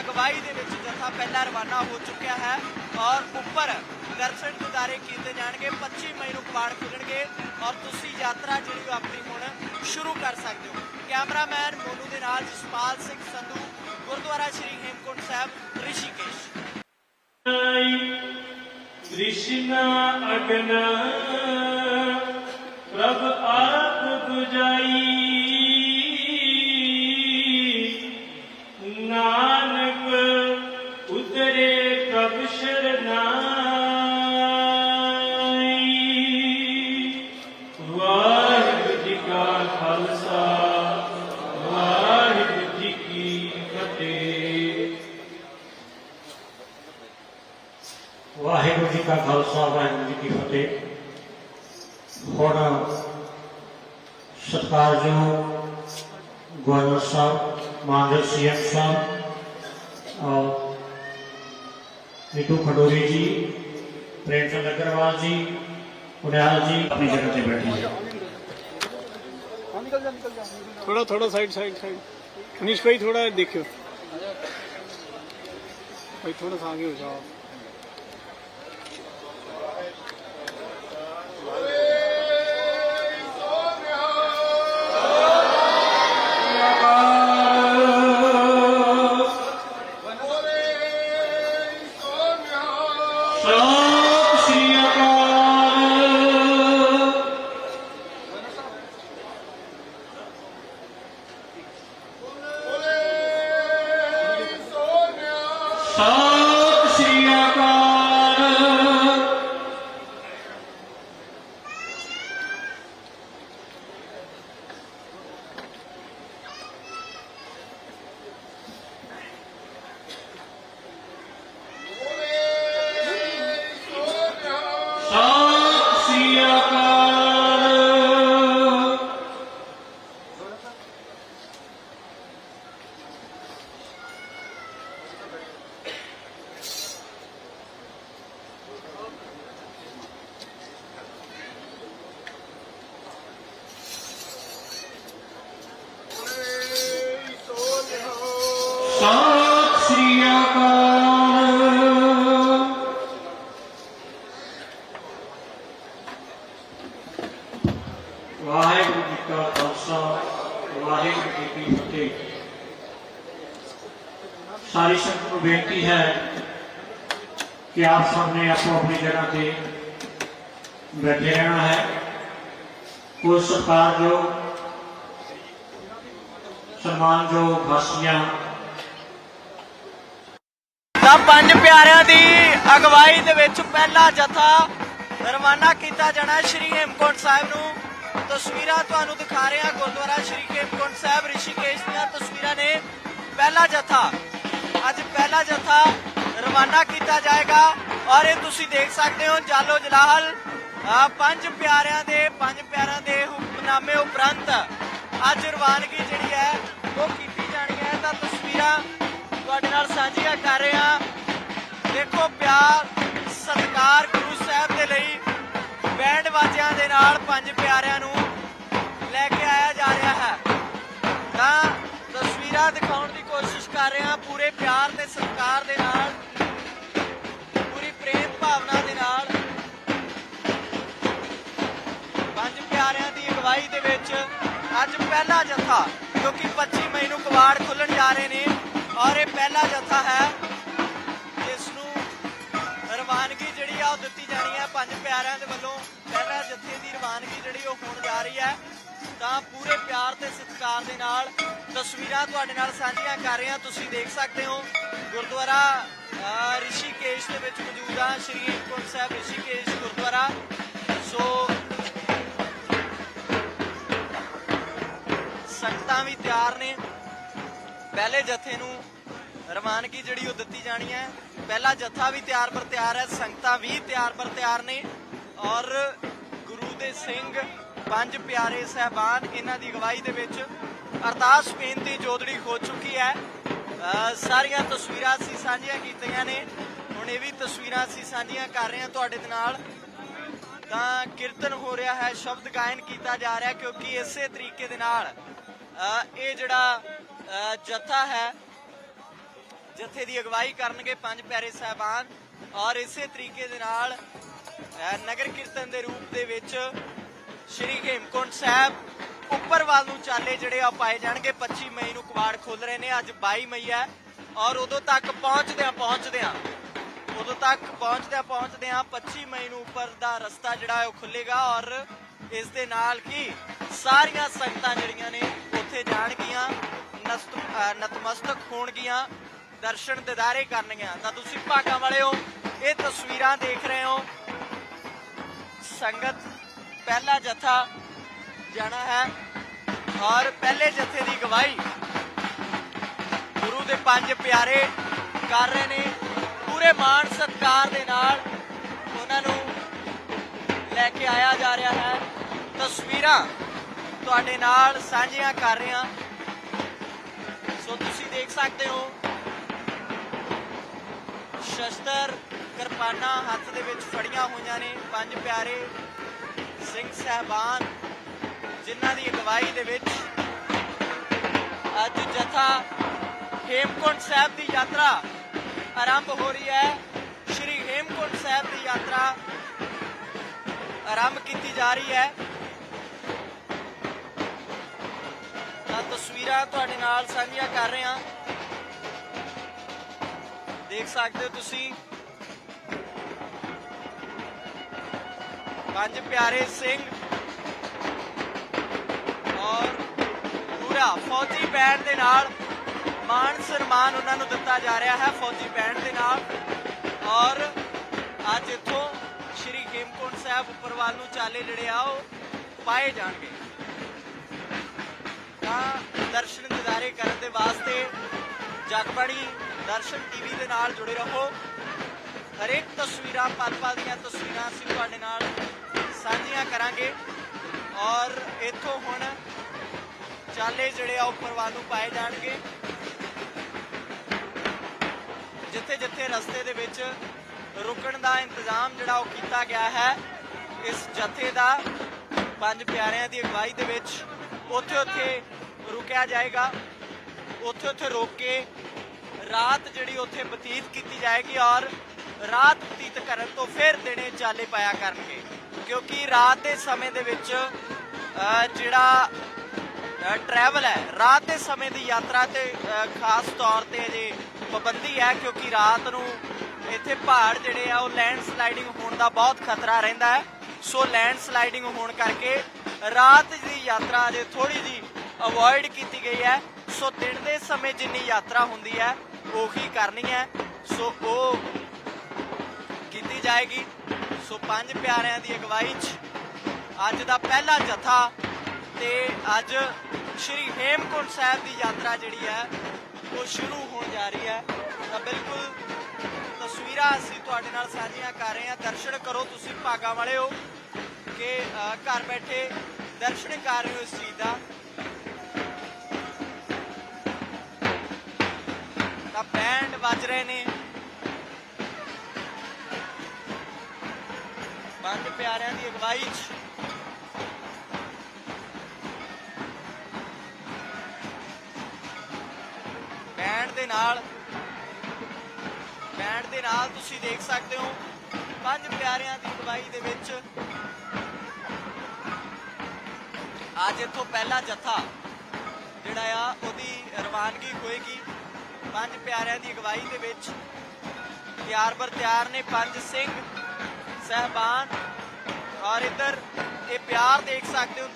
ਅਗਵਾਈ ਦੇ ਵਿੱਚ ਜਥਾ ਪਹਿਲਾਂ ਰਵਾਨਾ ਹੋ ਚੁੱਕਿਆ ਹੈ ਔਰ ਉੱਪਰ ਦਰਸ਼ਨ ਗੁਜ਼ਾਰੇ ਕੀਤੇ ਜਾਣਗੇ। 25 ਮਈ ਨੂੰ ਕਬਾੜ ਖੁੱਲਣਗੇ ਔਰ ਤੁਸੀਂ ਯਾਤਰਾ ਜਿਹੜੀ ਉਹ ਆਪਣੀ ਹੁਣ ਸ਼ੁਰੂ ਕਰ ਸਕਦੇ ਹੋ। ਕੈਮਰਾਮੈਨ ਮੋਨੂ ਦੇ ਨਾਲ ਜਸਪਾਲ ਸਿੰਘ ਸੰਧੂ, ਗੁਰਦੁਆਰਾ ਸ਼੍ਰੀ ਹੇਮਕੁੰਟ ਸਾਹਿਬ, ਰਿਸ਼ੀਕੇਸ਼। ਕ੍ਰਿਸ਼ਨ ਅਗਨ ਪ੍ਰਭ ਆਪ 부ਜਾਈ ਖਾਲਸਾ ਵਾਹਿਗੁਰੂ ਜੀ ਫਤਿਹ। ਹੁਣ ਸਤਿਕਾਰਯੋਗ ਗਵਰਨਰ ਸਾਹਿਬ, ਮਾਨਯੋਗ ਸੀਐਮ ਸਾਹਿਬ ਔਰ ਨਿੱਟੂ ਖਡੋਰੀ ਜੀ ਪ੍ਰੇਮ ਚੰਦ ਅਗਰਵਾਲ ਜੀ ਉਡਿਆਲ ਜੀ, ਆਪਣੀ ਜਗ੍ਹਾ ਤੇ ਬੈਠੇ ਜੀ ਥੋੜਾ ਥੋੜਾ ਸਾਈਡ ਸਾਈਡ ਸਾਈਡ ਅਨੀਸ਼ ਥੋੜਾ ਦੇਖਿਓ। ਭਾਈ ਥੋੜਾ ਸਾਂਗੇ ਹੋ ਜਾਓ। ਸਾਰੀ ਸੰਗਤ ਨੂੰ ਬੇਨਤੀ ਹੈ ਕਿ ਆਪ ਸਭ ਨੇ ਆਪੋ ਆਪਣੀ ਜਗ੍ਹਾ ਤੇ ਬੈਠੇ ਰਹਿਣਾ ਹੈ। ਕੋਈ ਸਤਿਕਾਰਯੋਗ, ਸਨਮਾਨਯੋਗ ਹਸਤੀਆਂ ਤਾਂ ਪੰਜ ਪਿਆਰਿਆਂ ਦੀ ਅਗਵਾਈ ਦੇ ਵਿੱਚ ਪਹਿਲਾ ਜਥਾ ਰਵਾਨਾ ਕੀਤਾ ਜਾਣਾ ਸ਼੍ਰੀ ਹੇਮਕੁੰਟ ਸਾਹਿਬ ਨੂੰ। ਤਸਵੀਰਾਂ ਤੁਹਾਨੂੰ ਦਿਖਾ ਰਹੇ ਹਾਂ। ਗੁਰਦੁਆਰਾ ਸ਼੍ਰੀ ਹੇਮਕੁੰਟ ਸਾਹਿਬ, ਰਿਸ਼ੀਕੇਸ਼ ਦੀਆਂ ਤਸਵੀਰਾਂ ਨੇ। ਪਹਿਲਾ ਜਥਾ ਅੱਜ ਪਹਿਲਾ ਜਥਾ ਰਵਾਨਾ ਕੀਤਾ ਜਾਏਗਾ ਔਰ ਇਹ ਤੁਸੀਂ ਦੇਖ ਸਕਦੇ ਹੋ ਜਾਲੋ ਜਲਾਹਲ ਪੰਜ ਪਿਆਰਿਆਂ ਦੇ, ਪੰਜ ਪਿਆਰਿਆਂ ਦੇ ਹੁਕਮਨਾਮੇ ਉਪਰੰਤ ਅੱਜ ਰਵਾਨਗੀ ਜਿਹੜੀ ਹੈ ਉਹ ਕੀਤੀ ਜਾਣੀ ਹੈ। ਤਾਂ ਤਸਵੀਰਾਂ ਤੁਹਾਡੇ ਨਾਲ ਸਾਂਝੀਆਂ ਕਰ ਰਹੇ ਹਾਂ। ਦੇਖੋ ਪਿਆਰ, ਸਤਿਕਾਰ ਗੁਰੂ ਸਾਹਿਬ ਦੇ ਲਈ ਬੈਂਡ ਬਾਜਿਆਂ ਦੇ ਨਾਲ ਪੰਜ ਪਿਆਰਿਆਂ ਨੂੰ ਪੂਰੇ ਪਿਆਰ ਤੇ ਸਤਿਕਾਰ ਦੇ ਨਾਲ, ਪੂਰੀ ਪ੍ਰੇਮ ਭਾਵਨਾ ਦੇ ਨਾਲ, ਪੰਜ ਪਿਆਰਿਆਂ ਦੀ ਅਗਵਾਈ ਦੇ ਵਿੱਚ ਅੱਜ ਪਹਿਲਾ ਜਥਾ ਕਿਉਂਕਿ ਕਿ 25 ਮਈ ਨੂੰ ਕਵਾੜ ਖੁੱਲਣ ਜਾ ਰਹੇ ਨੇ, ਔਰ ਇਹ ਪਹਿਲਾ ਜਥਾ ਹੈ, ਜਿਸ ਨੂੰ ਰਵਾਨਗੀ ਜਿਹੜੀ ਆ ਉਹ ਦਿੱਤੀ ਜਾਣੀ ਹੈ ਪੰਜ ਪਿਆਰਿਆਂ ਦੇ ਵੱਲੋਂ, ਪਹਿਲਾ ਜਥੇ ਦੀ ਰਵਾਨਗੀ ਜਿਹੜੀ ਉਹ ਹੋਣ ਜਾ ਰਹੀ ਹੈ। ਤਾਂ ਪੂਰੇ ਪਿਆਰ ਤੇ ਸਤਿਕਾਰ ਦੇ ਨਾਲ ਤਸਵੀਰਾਂ ਤੁਹਾਡੇ ਨਾਲ ਸਾਂਝੀਆਂ ਕਰ ਰਹੇ ਹਾਂ। ਤੁਸੀਂ ਦੇਖ ਸਕਦੇ ਹੋ, ਗੁਰਦੁਆਰਾ ਰਿਸ਼ੀਕੇਸ਼ ਦੇ ਵਿੱਚ ਮੌਜੂਦ ਆ ਸ਼੍ਰੀ ਹੇਮਕੁੰਟ ਸਾਹਿਬ ਰਿਸ਼ੀਕੇਸ਼ ਗੁਰਦੁਆਰਾ। ਸੋ ਸੰਗਤਾਂ ਵੀ ਤਿਆਰ ਨੇ। ਪਹਿਲੇ ਜਥੇ ਨੂੰ ਰਵਾਨਗੀ ਜਿਹੜੀ ਉਹ ਦਿੱਤੀ ਜਾਣੀ ਹੈ। ਪਹਿਲਾ ਜਥਾ ਵੀ ਤਿਆਰ ਪਰ ਤਿਆਰ ਹੈ, ਸੰਗਤਾਂ ਵੀ ਤਿਆਰ ਪਰ ਤਿਆਰ ਨੇ। ਔਰ ਗੁਰੂ ਦੇ ਸਿੰਘ ਪੰਜ ਪਿਆਰੇ ਸਹਿਬਾਨ ਇਹਨਾਂ ਦੀ ਅਗਵਾਈ ਦੇ ਵਿੱਚ ਅਰਦਾਸ ਬੇਨਤੀ ਜੋਦੜੀ ਹੋ ਚੁੱਕੀ ਹੈ। ਸਾਰੀਆਂ ਤਸਵੀਰਾਂ ਅਸੀਂ ਸਾਂਝੀਆਂ ਕੀਤੀਆਂ ਨੇ। ਹੁਣ ਇਹ ਵੀ ਤਸਵੀਰਾਂ ਅਸੀਂ ਸਾਂਝੀਆਂ ਕਰ ਰਹੇ ਹਾਂ ਤੁਹਾਡੇ ਨਾਲ। ਤਾਂ ਕੀਰਤਨ ਹੋ ਰਿਹਾ ਹੈ, ਸ਼ਬਦ ਗਾਇਨ ਕੀਤਾ ਜਾ ਰਿਹਾ ਕਿਉਂਕਿ ਇਸੇ ਤਰੀਕੇ ਦੇ ਨਾਲ ਇਹ ਜਿਹੜਾ ਜਥਾ ਹੈ, ਜਥੇ ਦੀ ਅਗਵਾਈ ਕਰਨਗੇ ਪੰਜ ਪਿਆਰੇ ਸਾਹਿਬਾਨ। ਔਰ ਇਸੇ ਤਰੀਕੇ ਦੇ ਨਾਲ ਨਗਰ ਕੀਰਤਨ ਦੇ ਰੂਪ ਦੇ ਵਿੱਚ ਸ਼੍ਰੀ ਹੇਮਕੁੰਟ ਸਾਹਿਬ ਉੱਪਰ ਵੱਲ ਨੂੰ ਚਾਲੇ ਜਿਹੜੇ ਆ ਪਾਏ ਜਾਣਗੇ। 25 ਮਈ ਨੂੰ ਕਵਾੜ ਖੁੱਲ ਰਹੇ ਨੇ, ਅੱਜ 22 ਮਈ ਹੈ ਔਰ ਉਦੋਂ ਤੱਕ ਪਹੁੰਚਦਿਆਂ ਪਹੁੰਚਦਿਆਂ, ਉਦੋਂ ਤੱਕ ਪਹੁੰਚਦਿਆਂ ਪਹੁੰਚਦਿਆਂ 25 ਮਈ ਨੂੰ ਉੱਪਰ ਦਾ ਰਸਤਾ ਜਿਹੜਾ ਹੈ ਉਹ ਖੁੱਲੇਗਾ ਔਰ ਇਸ ਦੇ ਨਾਲ ਕੀ ਸਾਰੀਆਂ ਸੰਗਤਾਂ ਜਿਹੜੀਆਂ ਨੇ ਉੱਥੇ ਜਾਣਗੀਆਂ, ਨਸਤ- ਨਤਮਸਤਕ ਹੋਣਗੀਆਂ, ਦਰਸ਼ਨ ਦਿਦਾਰੇ ਕਰਨਗੀਆਂ। ਤਾਂ ਤੁਸੀਂ ਭਾਗਾਂ ਵਾਲੇ ਹੋ, ਇਹ ਤਸਵੀਰਾਂ ਦੇਖ ਰਹੇ ਹੋ। ਸੰਗਤ ਪਹਿਲਾ ਜਥਾ ਜਾਣਾ ਹੈ। ਔਰ ਪਹਿਲੇ ਜਥੇ ਦੀ ਗਵਾਹੀ ਗੁਰੂ ਦੇ ਪੰਜ ਪਿਆਰੇ ਕਰ ਰਹੇ ਨੇ। ਪੂਰੇ ਮਾਣ ਸਤਿਕਾਰ ਦੇ ਨਾਲ ਉਹਨਾਂ ਨੂੰ ਲੈ ਕੇ ਆਇਆ ਜਾ ਰਿਹਾ ਹੈ। ਤਸਵੀਰਾਂ ਤੁਹਾਡੇ ਨਾਲ ਸਾਂਝੀਆਂ ਕਰ ਰਿਹਾ। ਸੋ ਤੁਸੀਂ ਦੇਖ ਸਕਦੇ ਹੋ। ਸ਼ਸਤਰ ਕਿਰਪਾਨਾਂ ਹੱਥ ਦੇ ਵਿੱਚ ਫੜੀਆਂ ਹੋਈਆਂ ਨੇ। ਪੰਜ ਪਿਆਰੇ ਸਿੰਘ ਸਹਿਬਾਨ, ਜਿਨ੍ਹਾਂ ਦੀ ਅਗਵਾਈ ਦੇ ਵਿੱਚ ਅੱਜ ਜਥਾ ਹੇਮਕੁੰਟ ਸਾਹਿਬ ਦੀ ਯਾਤਰਾ ਆਰੰਭ ਹੋ ਰਹੀ ਹੈ। ਸ਼੍ਰੀ ਹੇਮਕੁੰਟ ਸਾਹਿਬ ਦੀ ਯਾਤਰਾ ਆਰੰਭ ਕੀਤੀ ਜਾ ਰਹੀ ਹੈ। ਤਾਂ ਤਸਵੀਰਾਂ ਤੁਹਾਡੇ ਨਾਲ ਸਾਂਝੀਆਂ ਕਰ ਰਹੇ ਹਾਂ। ਦੇਖ ਸਕਦੇ ਹੋ ਤੁਸੀਂ ਪੰਜ ਪਿਆਰੇ ਸਿੰਘ ਔਰ ਪੂਰਾ ਫੌਜੀ ਬੈਂਡ ਦੇ ਨਾਲ ਮਾਣ ਸਨਮਾਨ ਉਹਨਾਂ ਨੂੰ ਦਿੱਤਾ ਜਾ ਰਿਹਾ ਹੈ ਫੌਜੀ ਬੈਂਡ ਦੇ ਨਾਲ। ਔਰ ਅੱਜ ਇੱਥੋਂ ਸ਼੍ਰੀ ਹੇਮਕੁੰਟ ਸਾਹਿਬ ਉੱਪਰਵਾਲ ਨੂੰ ਚਾਲੇ ਜਿਹੜੇ ਆ ਉਹ ਪਾਏ ਜਾਣਗੇ। ਤਾਂ ਦਰਸ਼ਨ ਦਿਦਾਰੇ ਕਰਨ ਦੇ ਵਾਸਤੇ ਜਗਬਾਣੀ ਦਰਸ਼ਨ ਟੀਵੀ ਦੇ ਨਾਲ ਜੁੜੇ ਰਹੋ। ਹਰੇਕ ਤਸਵੀਰਾਂ ਪਲ ਪਲ ਦੀਆਂ ਤਸਵੀਰਾਂ ਅਸੀਂ ਤੁਹਾਡੇ ਨਾਲ ਸਾਂਝੀਆਂ ਕਰਾਂਗੇ। ਔਰ ਇੱਥੋਂ ਹੁਣ ਚਾਲੇ ਜਿਹੜੇ ਆ ਉੱਪਰ ਵੱਲ ਨੂੰ ਪਾਏ ਜਾਣਗੇ। ਜਿੱਥੇ ਜਿੱਥੇ ਰਸਤੇ ਦੇ ਵਿੱਚ ਰੁਕਣ ਦਾ ਇੰਤਜ਼ਾਮ ਜਿਹੜਾ ਉਹ ਕੀਤਾ ਗਿਆ ਹੈ, ਇਸ ਜਥੇ ਦਾ, ਪੰਜ ਪਿਆਰਿਆਂ ਦੀ ਅਗਵਾਈ ਦੇ ਵਿੱਚ ਉੱਥੇ ਉੱਥੇ ਰੁਕਿਆ ਜਾਏਗਾ। ਉੱਥੇ ਉੱਥੇ ਰੋਕ ਕੇ ਰਾਤ ਜਿਹੜੀ ਉੱਥੇ ਬਤੀਤ ਕੀਤੀ ਜਾਏਗੀ ਔਰ ਰਾਤ ਬਤੀਤ ਕਰਨ ਤੋਂ ਫਿਰ ਦਿਨੇ ਚਾਲੇ ਪਾਇਆ ਕਰਨਗੇ। ਕਿਉਂਕਿ ਰਾਤ ਦੇ ਸਮੇਂ ਦੇ ਵਿੱਚ ਜਿਹੜਾ ਟਰੈਵਲ ਹੈ, ਰਾਤ ਦੇ ਸਮੇਂ ਦੀ ਯਾਤਰਾ ਤੇ ਖਾਸ ਤੌਰ ਤੇ ਅਜੇ ਪਾਬੰਦੀ ਹੈ ਕਿਉਂਕਿ ਰਾਤ ਨੂੰ ਇੱਥੇ ਪਹਾੜ ਜਿਹੜੇ ਆ, ਉਹ ਲੈਂਡ ਸਲਾਈਡਿੰਗ ਹੋਣ ਦਾ ਬਹੁਤ ਖਤਰਾ ਰਹਿੰਦਾ ਹੈ। ਸੋ ਲੈਂਡ ਸਲਾਈਡਿੰਗ ਹੋਣ ਕਰਕੇ ਰਾਤ ਦੀ ਯਾਤਰਾ ਅਜੇ ਥੋੜੀ ਜੀ ਅਵੋਇਡ ਕੀਤੀ ਗਈ ਹੈ। ਸੋ ਦਿਨ ਦੇ ਸਮੇਂ ਜਿੰਨੀ ਯਾਤਰਾ ਹੁੰਦੀ ਹੈ, ਉਹੀ ਕਰਨੀ ਹੈ। ਸੋ ਉਹ ਕੀਤੀ ਜਾਏਗੀ। ਸੋ ਪੰਜ ਪਿਆਰਿਆਂ ਦੀ ਅਗਵਾਈ 'ਚ ਅੱਜ ਦਾ ਪਹਿਲਾ ਜਥਾ ਤੇ ਅੱਜ ਸ਼੍ਰੀ ਹੇਮਕੁੰਟ ਸਾਹਿਬ ਦੀ ਯਾਤਰਾ ਜਿਹੜੀ ਹੈ, ਉਹ ਸ਼ੁਰੂ ਹੋਣ ਜਾ ਰਹੀ ਹੈ। ਤਾਂ ਬਿਲਕੁਲ ਤਸਵੀਰਾਂ ਅਸੀਂ ਤੁਹਾਡੇ ਨਾਲ ਸਾਂਝੀਆਂ ਕਰ ਰਹੇ ਹਾਂ। ਦਰਸ਼ਨ ਕਰੋ ਤੁਸੀਂ ਭਾਗਾਂ ਵਾਲੇ ਹੋ ਕਿ ਘਰ ਬੈਠੇ ਦਰਸ਼ਨ ਕਰ ਰਹੇ ਹੋ ਇਸ ਚੀਜ਼ ਦਾ। ਤਾਂ ਬੈਂਡ ਵੱਜ ਰਹੇ ਨੇ। ਪੰਜ ਪਿਆਰਿਆਂ ਦੀ ਅਗਵਾਈ 'ਚ। ਬੈਂਡ ਦੇ ਨਾਲ, ਬੈਂਡ ਦੇ ਨਾਲ ਤੁਸੀਂ ਦੇਖ ਸਕਦੇ ਹੋ, ਪੰਜ ਪਿਆਰਿਆਂ ਦੀ ਅਗਵਾਈ ਦੇ ਵਿੱਚ ਅੱਜ ਇੱਥੋਂ ਪਹਿਲਾ ਜਥਾ ਜਿਹੜਾ ਆ, ਉਹਦੀ ਰਵਾਨਗੀ ਹੋਏਗੀ। ਪੰਜ ਪਿਆਰਿਆਂ ਦੀ ਅਗਵਾਈ ਦੇ ਵਿੱਚ ਤਿਆਰ ਬਰ ਤਿਆਰ ਨੇ ਪੰਜ ਸਿੰਘ। ਸਹਿਬਾਨ ਔਰ ਇੱਧਰ ਇਹ ਪਿਆਰ ਦੇਖ ਸਕਦੇ ਹੋ